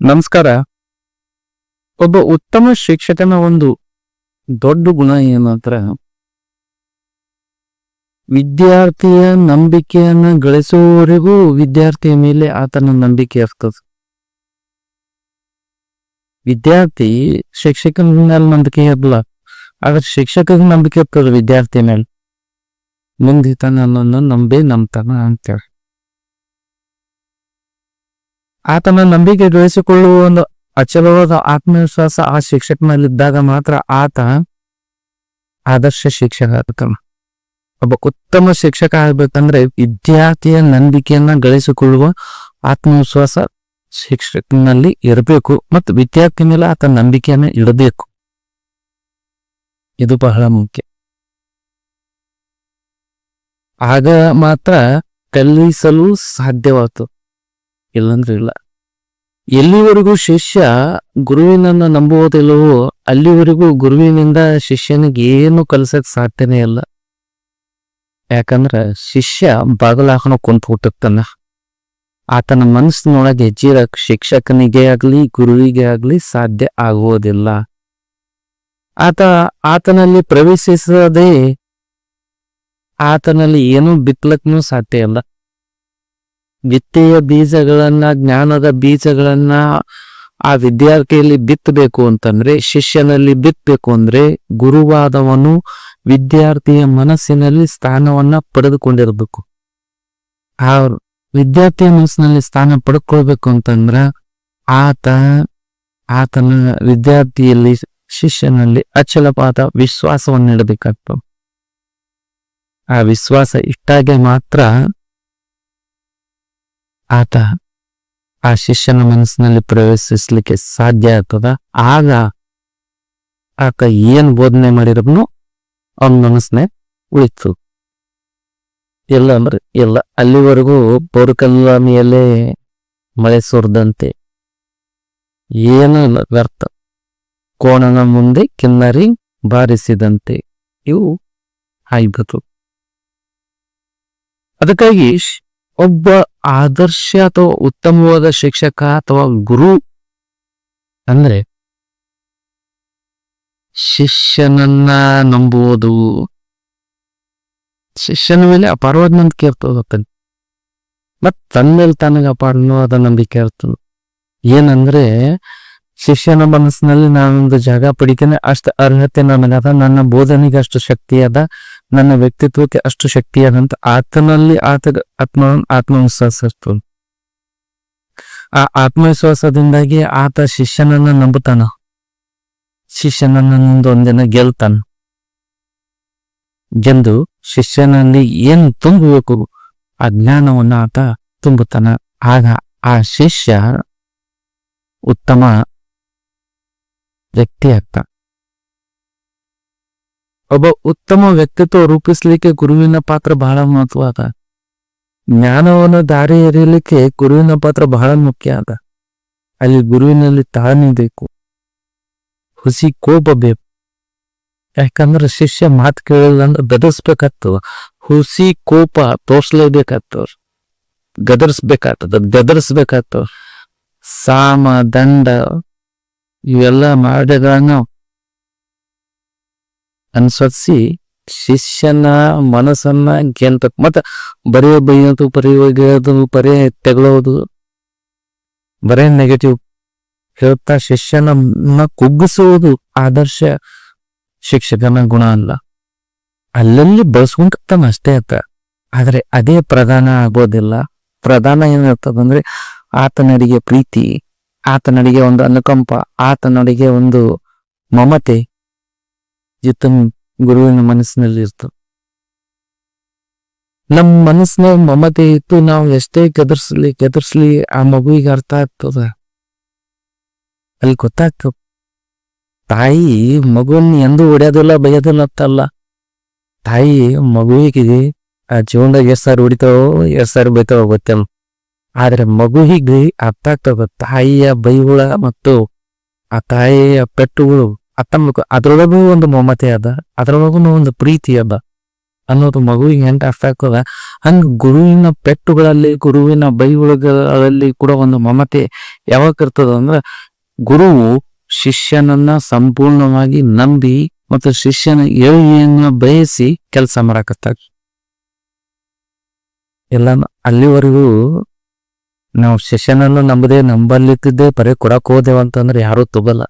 ನಮಸ್ಕಾರ. ಒಬ್ಬ ಉತ್ತಮ ಶಿಕ್ಷಕನ ಒಂದು ದೊಡ್ಡ ಗುಣ ಏನಂದ್ರ, ವಿದ್ಯಾರ್ಥಿಯ ನಂಬಿಕೆಯನ್ನ ಗಳಿಸುವವರೆಗೂ ವಿದ್ಯಾರ್ಥಿಯ ಮೇಲೆ ಆತನ ನಂಬಿಕೆ ಇರ್ತದ. ವಿದ್ಯಾರ್ಥಿ ಶಿಕ್ಷಕನ ಮೇಲೆ ನಂಬಿಕೆ ಇರಲ್ಲ, ಆದ್ರೆ ಶಿಕ್ಷಕನ ನಂಬಿಕೆ ಇರ್ತದ ವಿದ್ಯಾರ್ಥಿ ಮೇಲೆ. ಮುಂದೆ ತನ್ನ ನಂಬಿ ನಂಬ್ತಾನ ಅಂತೇಳಿ. ಆತನ ನಂಬಿಕೆ ಗಳಿಸಿಕೊಳ್ಳುವ ಒಂದು ಅಚಲವಾದ ಆತ್ಮವಿಶ್ವಾಸ ಆ ಶಿಕ್ಷಕನಲ್ಲಿದ್ದಾಗ ಮಾತ್ರ ಆತ ಆದರ್ಶ ಶಿಕ್ಷಕ ಆಗ್ತಾನ ಒಬ್ಬ ಉತ್ತಮ ಶಿಕ್ಷಕ ಆಗ್ಬೇಕಂದ್ರೆ ವಿದ್ಯಾರ್ಥಿಯ ನಂಬಿಕೆಯನ್ನ ಗಳಿಸಿಕೊಳ್ಳುವ ಆತ್ಮವಿಶ್ವಾಸ ಶಿಕ್ಷಕನಲ್ಲಿ ಇರಬೇಕು ಮತ್ತು ವಿದ್ಯಾರ್ಥಿ ಮೇಲೆ ಆತ ನಂಬಿಕೆಯನ್ನ ಇಡಬೇಕು. ಇದು ಬಹಳ ಮುಖ್ಯ. ಆಗ ಮಾತ್ರ ಕಲಿಸಲು ಸಾಧ್ಯವಾಯ್ತು ಇಲ್ಲಂದ್ರೆ ಇಲ್ಲ. ಎಲ್ಲಿವರೆಗೂ ಶಿಷ್ಯ ಗುರುವಿನನ್ನ ನಂಬುವುದಿಲ್ಲವೋ ಅಲ್ಲಿವರೆಗೂ ಗುರುವಿನಿಂದ ಶಿಷ್ಯನಿಗೆ ಏನು ಕಲಿಸಕ್ ಸಾಧ್ಯನೇ ಇಲ್ಲ. ಯಾಕಂದ್ರೆ ಶಿಷ್ಯ ಬಾಗಲಾಕನ ಕುಂತ ಹುಟ್ಟಿರ್ತಾನ ಆತನ ಮನಸ್ಸಿನೊಳಗೆ ಹೆಜ್ಜಿರಕ್ ಶಿಕ್ಷಕನಿಗೆ ಆಗ್ಲಿ, ಗುರುವಿಗೆ ಆಗ್ಲಿ ಸಾಧ್ಯ ಆಗುವುದಿಲ್ಲ. ಆತ ಆತನಲ್ಲಿ ಪ್ರವೇಶಿಸದೆ ಆತನಲ್ಲಿ ಏನೂ ಬಿತ್ತಲಕ್ಕೂ ಸಾಧ್ಯ ಇಲ್ಲ. ವಿತ್ತೆಯ ಬೀಜಗಳನ್ನ, ಜ್ಞಾನದ ಬೀಜಗಳನ್ನ ಆ ವಿದ್ಯಾರ್ಥಿಯಲ್ಲಿ ಬಿತ್ತಬೇಕು ಅಂತಂದ್ರೆ, ಶಿಷ್ಯನಲ್ಲಿ ಬಿತ್ತಬೇಕು ಅಂದ್ರೆ ಗುರುವಾದವನು ವಿದ್ಯಾರ್ಥಿಯ ಮನಸ್ಸಿನಲ್ಲಿ ಸ್ಥಾನವನ್ನ ಪಡೆದುಕೊಂಡಿರಬೇಕು. ಆ ವಿದ್ಯಾರ್ಥಿಯ ಮನಸ್ಸಿನಲ್ಲಿ ಸ್ಥಾನ ಪಡ್ಕೊಳ್ಬೇಕು ಅಂತಂದ್ರ ಆತ, ಆತನ ವಿದ್ಯಾರ್ಥಿಯಲ್ಲಿ ಶಿಷ್ಯನಲ್ಲಿ ಅಚಲವಾದ ವಿಶ್ವಾಸವನ್ನು ಇಡಬೇಕಾಗ್ತದೆ. ಆ ವಿಶ್ವಾಸ ಇಟ್ಟಾಗೆ ಮಾತ್ರ ಆತ ಆ ಶಿಷ್ಯನ ಮನಸ್ಸಿನಲ್ಲಿ ಪ್ರವೇಶಿಸ್ಲಿಕ್ಕೆ ಸಾಧ್ಯ ಆಗ್ತದ? ಆಗ ಆತ ಏನ್ ಬೋಧನೆ ಮಾಡಿರಬ್ನು ಅವನ ಮನಸ್ಸನ್ನೇ ಉಳಿತು. ಎಲ್ಲ ಅಂದ್ರೆ ಎಲ್ಲ ಅಲ್ಲಿವರೆಗೂ ಪೌರಕಲ್ಲ ಮಳೆ ಸುರಿದಂತೆ. ಏನೂ ವ್ಯರ್ಥ. ಕೋಣನ ಮುಂದೆ ಕಿನ್ನರಿ ಬಾರಿಸಿದಂತೆ. ಇವು ಆಗ್ಬೇಕು ಅದಕ್ಕಾಗಿ ಒಬ್ಬ ಆದರ್ಶ ಅಥವಾ ಉತ್ತಮವಾದ ಶಿಕ್ಷಕ ಅಥವಾ ಗುರು ಅಂದ್ರೆ ಶಿಷ್ಯನನ್ನ ನಂಬುವುದು. ಶಿಷ್ಯನ ಮೇಲೆ ಅಪಾರವಾದ ನಂಬಿಕೆ ಇರ್ತದೆ ಮತ್ ತನ್ನ ಮೇಲೆ ತನಗೆ ಅಪಾರವಾದ ನಂಬಿಕೆ ಇರ್ತದೆ. ಏನಂದ್ರೆ ಶಿಷ್ಯನ ಮನಸ್ಸಿನಲ್ಲಿ ನಾನೊಂದು ಜಾಗ ಪಡಿತೇನೆ. ಅಷ್ಟು ಅರ್ಹತೆ ನನಗದ. ನನ್ನ ಬೋಧನೆಗೆ ಅಷ್ಟು ಶಕ್ತಿ ಅದ ನನ್ನ ವ್ಯಕ್ತಿತ್ವಕ್ಕೆ ಅಷ್ಟು ಶಕ್ತಿ ಅದ ಅಂತ ಆತನಲ್ಲಿ ಆತ ಆತ್ಮ ಆತ್ಮವಿಶ್ವಾಸ ಇರ್ತದೆ ಆ ಆತ್ಮವಿಶ್ವಾಸದಿಂದಾಗಿ ಆತ ಶಿಷ್ಯನನ್ನ ನಂಬುತ್ತಾನ. ಶಿಷ್ಯನನ್ನ ಒಂದಿನ ಗೆಲ್ತಾನ. ಗೆದ್ದು ಶಿಷ್ಯನಲ್ಲಿ ಏನ್ ತುಂಬಬೇಕು ಆ ಜ್ಞಾನವನ್ನು ಆತ ತುಂಬುತ್ತಾನ. ಆಗ ಆ ಶಿಷ್ಯ ಉತ್ತಮ ವ್ಯಕ್ತಿ ಆಗ್ತಾನ ಒಬ್ಬ ಉತ್ತಮ ವ್ಯಕ್ತಿತ್ವ ರೂಪಿಸ್ಲಿಕ್ಕೆ ಗುರುವಿನ ಪಾತ್ರ ಬಹಳ ಮಹತ್ವ ಅದ. ಜ್ಞಾನವನ್ನು ದಾರಿ ಎರಿಯಲಿಕ್ಕೆ ಗುರುವಿನ ಪಾತ್ರ ಬಹಳ ಮುಖ್ಯ ಅದ. ಅಲ್ಲಿ ಗುರುವಿನಲ್ಲಿ ತಾಳ್ಮೆ ಬೇಕು. ಹುಸಿ ಕೋಪ ಬೇಕು. ಯಾಕಂದ್ರೆ ಶಿಷ್ಯ ಮಾತು ಕೇಳಿಲ್ಲ ಅಂದ್ರೆ ಗದರ್ಸ್ಬೇಕಾಗ್ತದ. ಹುಸಿ ಕೋಪ ತೋರ್ಸ್ಲೇಬೇಕಾಗ್ತದ. ಗದರ್ಸ್ಬೇಕಾಗ್ತದ ಗದರ್ಸ್ಬೇಕಾಗ್ತದ. ಸಾಮ, ದಂಡ ಇವೆಲ್ಲ ಮಾಡಿದಾಗ ಅನುಸರಿಸಿ ಶಿಷ್ಯನ ಮನಸ್ಸನ್ನ ಗೆಲ್ತ ಮತ್ತ ಬರೀ ಬೈಯೋದು ಬರೀ ಒಗೆಯೋದು ಬರೀ ತೆಗಳೋದು, ಬರೇ ನೆಗೆಟಿವ್ ಹೇಳ್ತಾ ಶಿಷ್ಯನ ಕುಗ್ಗಿಸುವುದು ಆದರ್ಶ ಶಿಕ್ಷಕನ ಗುಣ ಅಲ್ಲ. ಅಲ್ಲಲ್ಲಿ ಬಳಸ್ಕೊಂತಾನ ಅಷ್ಟೇ ಆತ ಆದ್ರೆ ಅದೇ ಪ್ರಧಾನ ಆಗೋದಿಲ್ಲ. ಪ್ರಧಾನ ಏನಿರ್ತದಂದ್ರೆ ಆತನಡಿಗೆ ಪ್ರೀತಿ ಆತನಡಿಗೆ ಒಂದು ಅನುಕಂಪ ಆತನಡಿಗೆ ಒಂದು ಮಮತೆ ಜಿತಂ ಗುರುವಿನ ಮನಸ್ಸಿನಲ್ಲಿ ಇರ್ತದೆ. ನಮ್ಮ ಮನಸ್ಸಿನ ಮಮತೆ ಇತ್ತು ನಾವು ಎಷ್ಟೇ ಕೆದರ್ಸ್ಲಿ ಕೆದರ್ಸ್ಲಿ ಆ ಮಗುವಿಗೆ ಅರ್ಥ ಆಗ್ತದ. ಅಲ್ಲಿ ಗೊತ್ತಾಗ್ತದ. ತಾಯಿ ಮಗುವನ್ನ ಎಂದೂ ಹೊಡೆಯೋದಿಲ್ಲ, ಬೈಯೋದಿಲ್ಲ ಅಂತಲ್ಲ. ತಾಯಿ ಮಗುವಿಗೆ ಆ ಜೀವನದಾಗ ಎಷ್ಟು ಸಾರಿ ಹೊಡಿತಾವೋ ಎಷ್ಟು ಸಾರಿ ಬೈತಾವೋ ಗೊತ್ತಿಲ್ಲ. ಆದ್ರೆ ಮಗುವಿಗೆ ಅರ್ಥ ಆಗ್ತದ. ತಾಯಿಯ ಬೈಹುಳ ಮತ್ತು ಆ ತಾಯಿಯ ಪೆಟ್ಟುಗಳು ಅತ್ತಮ್ಮಕ ಅದ್ರೊಳಗೂ ಒಂದು ಮಮತೆ ಅದ, ಅದ್ರೊಳಗೂ ಒಂದು ಪ್ರೀತಿ ಅದ ಅನ್ನೋದು ಮಗುವಿಗೆ ಹೆಂಗೆ ಅರ್ಥ ಆಗ್ತದ? ಹಂಗ ಗುರುವಿನ ಪೆಟ್ಟುಗಳಲ್ಲಿ, ಗುರುವಿನ ಬೈಗುಳಗಳಲ್ಲಿ ಕೂಡ ಒಂದು ಮಮತೆ ಯಾವಾಗ ಇರ್ತದ ಅಂದ್ರ, ಗುರುವು ಶಿಷ್ಯನನ್ನ ಸಂಪೂರ್ಣವಾಗಿ ನಂಬಿ ಮತ್ತು ಶಿಷ್ಯನ ಏಳಿಗೆಯನ್ನ ಬಯಸಿ ಕೆಲಸ ಮಾಡಕತ್ತಾರ. ಎಲ್ಲ ಅಲ್ಲಿವರೆಗೂ ನಾವು ಅನ್ನು ನಂಬದೆ ನಂಬಲ್ಲಿದ್ದೆ ಬರೀ ಕೊಡಕ್ ಹೋದೆವು ಅಂತಂದ್ರೆ ಯಾರು ತಗೋಲ್ಲ.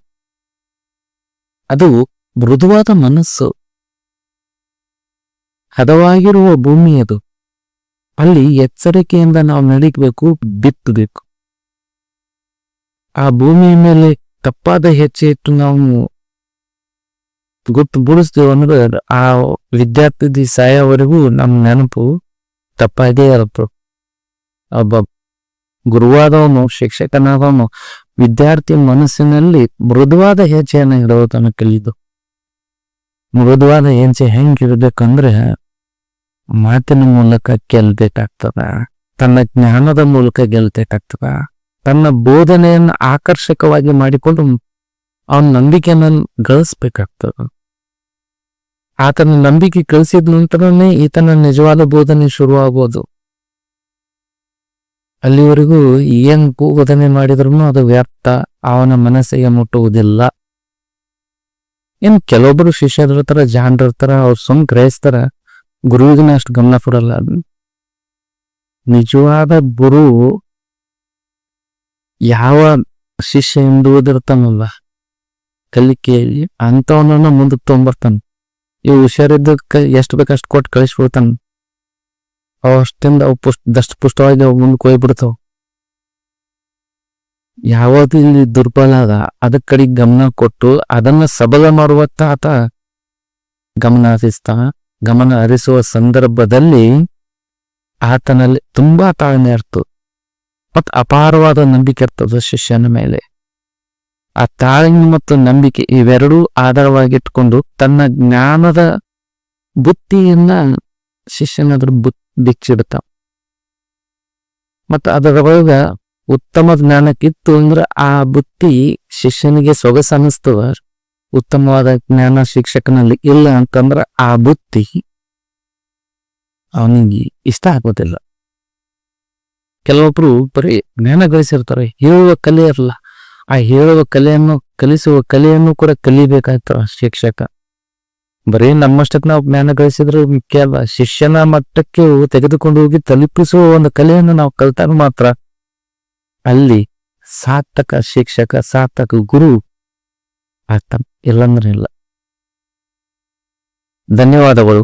ಅದು ಮೃದುವಾದ ಮನಸ್ಸು. ಹದವಾಗಿರುವ ಭೂಮಿ ಅದು. ಅಲ್ಲಿ ಎಚ್ಚರಿಕೆಯಿಂದ ನಾವು ನಡಿಬೇಕು, ಬಿತ್ತಬೇಕು. ಆ ಭೂಮಿಯ ಮೇಲೆ ತಪ್ಪಾದ ಹೆಚ್ಚೆ ಇಟ್ಟು ನಾವು ಗುಟ್ಟು ಬಿಡಿಸ್ತೇವೆ ಅಂದ್ರೆ ಆ ವಿದ್ಯಾರ್ಥಿ ಸಾಯವರೆಗೂ ನಮ್ಮ ನೆನಪು ತಪ್ಪಾಗೇ ಇರುತ್ತೆ. ಒಬ್ಬ ಗುರುವಾದವನು, ಶಿಕ್ಷಕನಾದವನು, ವಿದ್ಯಾರ್ಥಿ ಮನಸ್ಸಿನಲ್ಲಿ ಮೃದುವಾದ ಹೆಜ್ಜೆಯನ್ನು ಇಡೋದನ್ನು ಕಲಿದು ಮೃದುವಾದ ಹೆಜ್ಜೆ ಹೆಂಗ್ ಇರ್ಬೇಕಂದ್ರೆ ಮಾತಿನ ಮೂಲಕ ಗೆಲ್ಬೇಕಾಗ್ತದ, ತನ್ನ ಜ್ಞಾನದ ಮೂಲಕ ಗೆಲ್ಬೇಕಾಗ್ತದ, ತನ್ನ ಬೋಧನೆಯನ್ನು ಆಕರ್ಷಕವಾಗಿ ಮಾಡಿಕೊಂಡು ಅವನ ನಂಬಿಕೆಯನ್ನು ಗಳಿಸ್ಬೇಕಾಗ್ತದ. ಆತನ ನಂಬಿಕೆ ಕಳಿಸಿದ ನಂತರನೇ ಈತನ ನಿಜವಾದ ಬೋಧನೆ ಶುರುವಾಗೋದು. ಅಲ್ಲಿವರೆಗೂ ಏನ್ ಬೋಧನೆ ಮಾಡಿದ್ರು ಅದು ವ್ಯರ್ಥ, ಅವನ ಮನಸ್ಸಿಗೆ ಮುಟ್ಟುವುದಿಲ್ಲ. ಇನ್ ಕೆಲವೊಬ್ರು ಶಿಷ್ಯರಿರ್ತಾರ ಜಾಣರಿರ್ತಾರ ಅವ್ರು ಸುಮ್ ಗ್ರಹಿಸ್ತಾರ, ಗುರುವಿಗಿನ ಅಷ್ಟು ಗಮನ ಕೊಡಲ್ಲ. ನಿಜವಾದ ಗುರು ಯಾವ ಶಿಷ್ಯ ಎಂಬುವುದಿರ್ತಾನಲ್ಲ ಕಲಿಕೆಯಲ್ಲಿ ಅಂತವನನ್ನ ಮುಂದಕ್ಕೆ ತೊಗೊಂಬರ್ತಾನ ಇವು ಹುಷಾರಿದ್ದಕ್ಕೆ ಎಷ್ಟು ಬೇಕಷ್ಟು ಕೊಟ್ಟು ಕಳಿಸ್ಬಿಡ್ತಾನ. ಅವ್ ಅಷ್ಟಿಂದ ಅವು ಪುಷ್ಟ ದಷ್ಟ ಪುಷ್ಟವಾಗಿ ಅವು ಮುಂದಕ್ಕೆ ಹೋಗ್ಬಿಡ್ತಾವ. ಯಾವತ್ತು ಇಲ್ಲಿ ದುರ್ಬಲ ಅದ. ಅದಕ್ಕೆ ಗಮನ ಕೊಟ್ಟು ಅದನ್ನ ಸಬಲ ಮಾಡುವತ್ತ ಆತ ಗಮನ ಹರಿಸ್ತಾ, ಗಮನ ಹರಿಸುವ ಸಂದರ್ಭದಲ್ಲಿ ಆತನಲ್ಲಿ ತುಂಬಾ ತಾಳ್ಮೆ ಇರ್ತು. ಮತ್ತು ಅಪಾರವಾದ ನಂಬಿಕೆ ಇರ್ತದ ಶಿಷ್ಯನ ಮೇಲೆ. ಆ ತಾಳ್ಮೆ ಮತ್ತು ನಂಬಿಕೆ ಇವೆರಡೂ ಆಧಾರವಾಗಿಟ್ಕೊಂಡು ತನ್ನ ಜ್ಞಾನದ ಬುತ್ತಿಯನ್ನ ಶಿಷ್ಯನಾದ್ರ ಬುತ್ ಬಿಚ್ಚಿಡ್ತಾವ ಅದರ ಒಳಗ ಉತ್ತಮ ಜ್ಞಾನಕ್ಕಿತ್ತು ಅಂದ್ರ ಆ ಬುತ್ತಿ ಶಿಷ್ಯನಿಗೆ ಸೊಗಸ ಅನಿಸ್ತದ ಉತ್ತಮವಾದ ಜ್ಞಾನ ಶಿಕ್ಷಕನಲ್ಲಿ ಇಲ್ಲ ಅಂತಂದ್ರ ಆ ಬುತ್ತಿ ಅವನಿಗೆ ಇಷ್ಟ ಆಗೋದಿಲ್ಲ. ಕೆಲವೊಬ್ರು ಬರೀ ಜ್ಞಾನ ಗಳಿಸಿರ್ತಾರೆ, ಹೇಳುವ ಕಲೆ ಇರಲ್ಲ ಆ ಹೇಳುವ ಕಲೆಯನ್ನು, ಕಲಿಸುವ ಕಲೆಯನ್ನು ಕೂಡ ಕಲಿಬೇಕಾಗ್ತದ ಶಿಕ್ಷಕ. ಬರೀ ನಮ್ಮಷ್ಟಕ್ಕೆ ನಾವು ಜ್ಞಾನ ಗಳಿಸಿದ್ರೆ ಅಲ್ಲ ಶಿಷ್ಯನ ಮಟ್ಟಕ್ಕೆ ತೆಗೆದುಕೊಂಡು ಹೋಗಿ ತಲುಪಿಸುವ ಒಂದು ಕಲೆಯನ್ನು ನಾವು ಕಲ್ತಾಗ ಮಾತ್ರ ಅಲ್ಲಿ ಸಾರ್ಥಕ ಶಿಕ್ಷಕ, ಸಾರ್ಥಕ ಗುರು ಆಗ್ತಾನೆ ಇಲ್ಲಂದ್ರೆ ಇಲ್ಲ. ಧನ್ಯವಾದಗಳು.